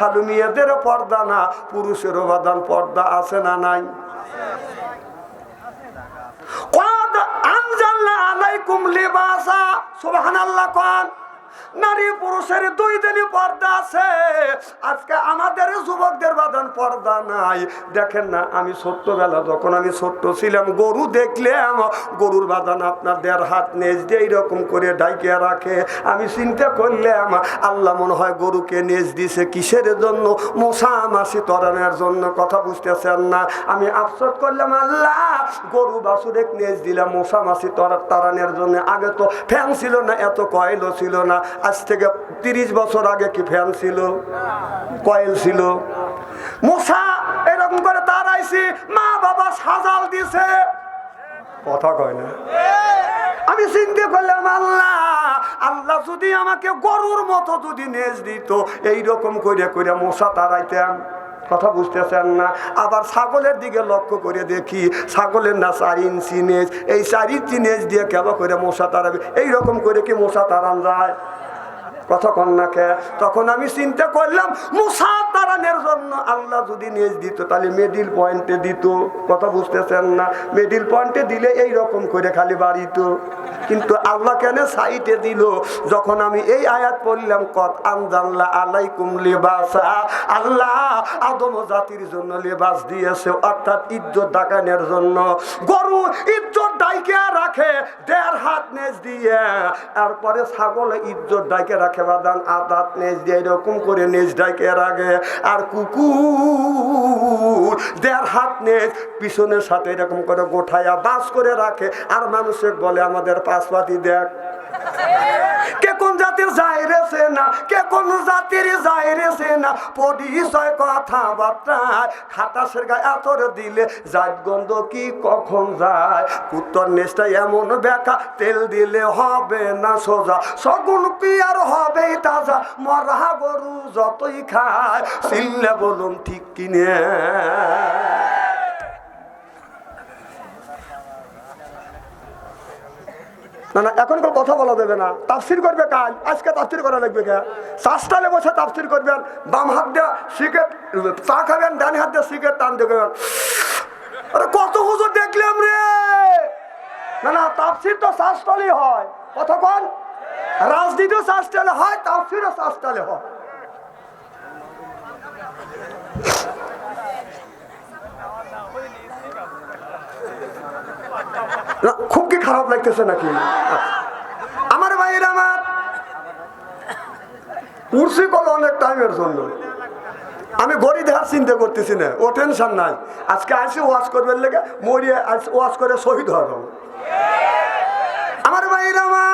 খালি মেয়েদেরও পর্দা না পুরুষেরও বাদান পর্দা আছে না নাই? কদ আনজালনা আলাইকুম লিবাসা, সুবহানাল্লাহ কোন নারী পুরুষের দুই দিনই পর্দা আছে। আজকে আমাদের যুবকদের বাদন পর্দা নাই। দেখেন না, আমি ছোট্টবেলা যখন আমি ছোট্ট ছিলাম, গরু দেখলাম, গরুর বাদান আপনার দেড় হাত নেজ দিয়ে এইরকম করে ডাইকে রাখে। আমি চিন্তা করলাম, আল্লাহ মনে হয় গরুকে নেজ দিছে কিসের জন্য? মশা মাসি তরানোর জন্য, কথা বুঝতেছেন না। আমি আফসোস করলাম, আল্লাহ গরু বাসুরেক নেজ দিলাম, মশা মাসি তরা- তাড়ানোর জন্য। আগে তো ফ্যান ছিল না, এত কয়েলও ছিল না। আজ থেকে তিরিশ বছর আগে কি ফ্যান ছিল? কয়েল ছিল। মশা, এরকম করে তাড়াইছি মা বাবা সাজাল দিছে। কথা কয় না। আমি চিন্তা করলাম, আল্লাহ আল্লাহ যদি আমাকে গরুর মতো যদি নেজ দিত, এইরকম করে করে মশা তাড়াইতাম কথা বুঝতেছেন না। আবার ছাগলের দিকে লক্ষ্য করে দেখি, ছাগলের না চার ইঞ্চি নেজ এই চার ইঞ্চি নেজ দিয়ে কেন করে মশা তাড়াবে? এইরকম করে কি মশা তাড়ান যায়? কন্যাকে তখন আমি চিন্তা করলাম, মুসা তারানের জন্য আল্লাহ যদি নিজ দিত, তাহলে মিডিল পয়েন্টে দিত। কথা বুঝতেছেন না? মিডিল পয়েন্টে দিলে এই রকম করে খালি বাড়িত। কিন্তু আল্লাহ কেন সাইটে দিল? যখন আমি এই আয়াত পড়লাম কত আনজাল্লা আলাইকুম লেবাসা। আল্লাহ আদম জাতির জন্য লেবাস দিয়েছে, অর্থাৎ ইজ্জত ডাকানের জন্য। গরু ইজ্জত ডাইকে রাখে দেড় হাত নেজ দিয়ে তারপরে ছাগলে ইজ্জত ডাইকে রাখে বাদান আদাত নেজ দিয়ে এরকম করে নেজ ডাইকে রাখে। আর কুকুর দেড় হাত নেজ পিছনের সাথে এরকম করে গোঠায়া, বাস করে রাখে। আর মানুষে বলে, আমাদের পাশপাতি দেখ। কে কোন জাতির যাইরেছে না কে কোন জাতির যাইরেছে না পরিচয় কথাবার্তা খাতাসের গায়ে আতর দিলে জাত গন্ধ কি কখন যায়? কুত্তর নেশটা এমন বেকা, তেল দিলে হবে না সোজা। সগুন আর হবে তাজা, মরা গরু যতই খায় সিল্লে বলুন ঠিক কিনে। না না এখনকার কথা বলা দেবে না। তাফসির করবে কাল, আজকে তাফসির করা লাগবে কে? চাষটালে বসে তাফসির করবেন, বাম হাত দিয়ে সিগারেট, চা খাবেন, ডান হাত দিয়ে সিগারেট টান দেবেন আরে কত হুজুর দেখলাম রে! না না, তাফসির তো শ্বাসটালে হয়। কতক্ষণ রাজনীতিও শ্বাসটালে হয়, তাফসিরও শ্বাসটালে হয়। খুব কি খারাপ লাগতেছে নাকি? আমার ভাইয়ের আমার উড়ছি কল অনেক টাইমের জন্য। আমি গড়ি দেখার চিন্তা করতেছি না, ও টেনশন নাই। আজকে আসি ওয়াশ করবার লেগে মরিয়ে ওয়াশ করে শহীদ হওয়া আমার ভাইয়ের আমার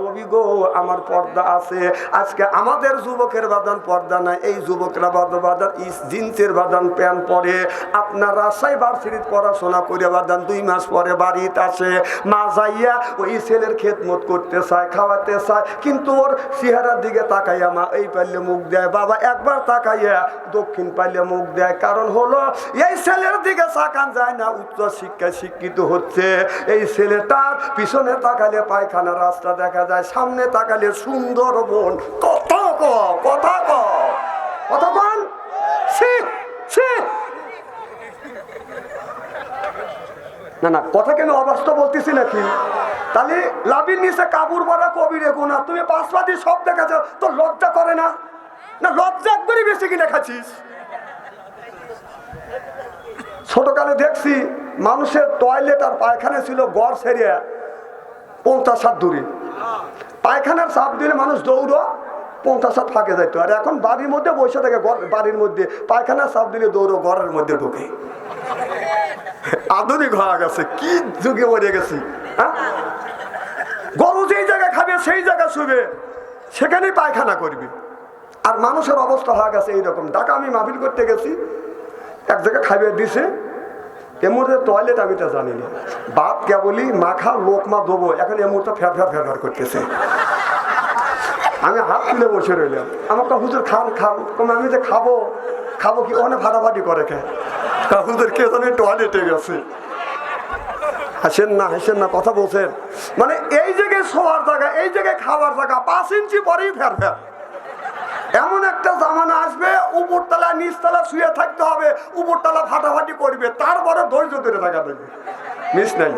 নবী গো, আমার পর্দা আছে। আজকে আমাদের যুবকের পর্দা নাই, এই যুবকরা জিন্সের প্যান্ট পরে। আপনার পড়াশোনা করে দুই মাস পরে বাড়িতে আসে। মা যাইয়া ওই ছেলের করতে চায়, খাওয়াতে চায়, কিন্তু ওর চেহারার দিকে তাকাইয়া মা এই পারলে মুখ দেয়, বাবা, একবার তাকাইয়া দক্ষিণ পাইলে মুখ দেয়। কারণ হলো, এই ছেলের দিকে তাকান যায় না, উচ্চ শিক্ষায় শিক্ষিত হচ্ছে। এই ছেলেটার পিছনে তাকালে পায়খানা রাস্তা দেখা যায়, সামনে তাকালে সুন্দর বোন। কথা ক কথা ক কথা ছি না না, কথা কেন অবাস্তব বলতেছি নাকি? তাহলে লাভির নিচে কাবুর বড়া কবি রেখো না তুমি পাঁচপাতি সব দেখাচ্ছ তো লজ্জা করে না? না, লজ্জা একবারই বেশি কিনে খাচ্ছিস? ছোটকালে দেখছি মানুষের টয়লেট আর পায়খানা ছিল গড় সেরিয়া পঞ্চাশ হাত দূরে। পায়খানার চাপ দিলে মানুষ দৌড়ো, পঞ্চাশ হাত ফাঁকে যাইতো। আর এখন বাড়ির মধ্যে বসে থাকে বাড়ির মধ্যে। পায়খানার চাপ দিলে দৌড়ো ঘরের মধ্যে ঢুকে। আধুনিক হয়ে গেছে, কি যুগে মরে গেছি হ্যাঁ? গরু যেই জায়গায় খাবে, সেই জায়গায় শুবে। সেখানেই পায়খানা করবে। আর মানুষের অবস্থা হয়ে গেছে এইরকম। ঢাকা আমি মাহফিল করতে গেছি। এক জায়গায় খাইবে দিছে। এ মুহূর্তে টয়লেট আমি তো জানি না। বাপ কেবলই মাখা লোকমা দেবো এখন এ মুহূর্তে ফের ফের ফের করতেছে। আমি হাত তুলে বসে রইলাম। আমাকে হুজুর, খান খান। আমি যে খাব খাব কি? অনেক ফাটাফাটি করে খে তা হুজুর কে জানে টয়লেটে গেছে। হাসেন না হাসেন না, কথা বলছেন। মানে এই জায়গায় শোয়ার জায়গা, এই জায়গায় খাওয়ার জায়গা, পাঁচ ইঞ্চি পরেই ফের ফের। এমন একটা জামানা আসবে উপরতলা নিচতলা শুয়ে থাকতে হবে, উপরতলা ফাটাফাটি করবে, তারপরে ধৈর্য ধরে থাকা দেবে মিস নাই।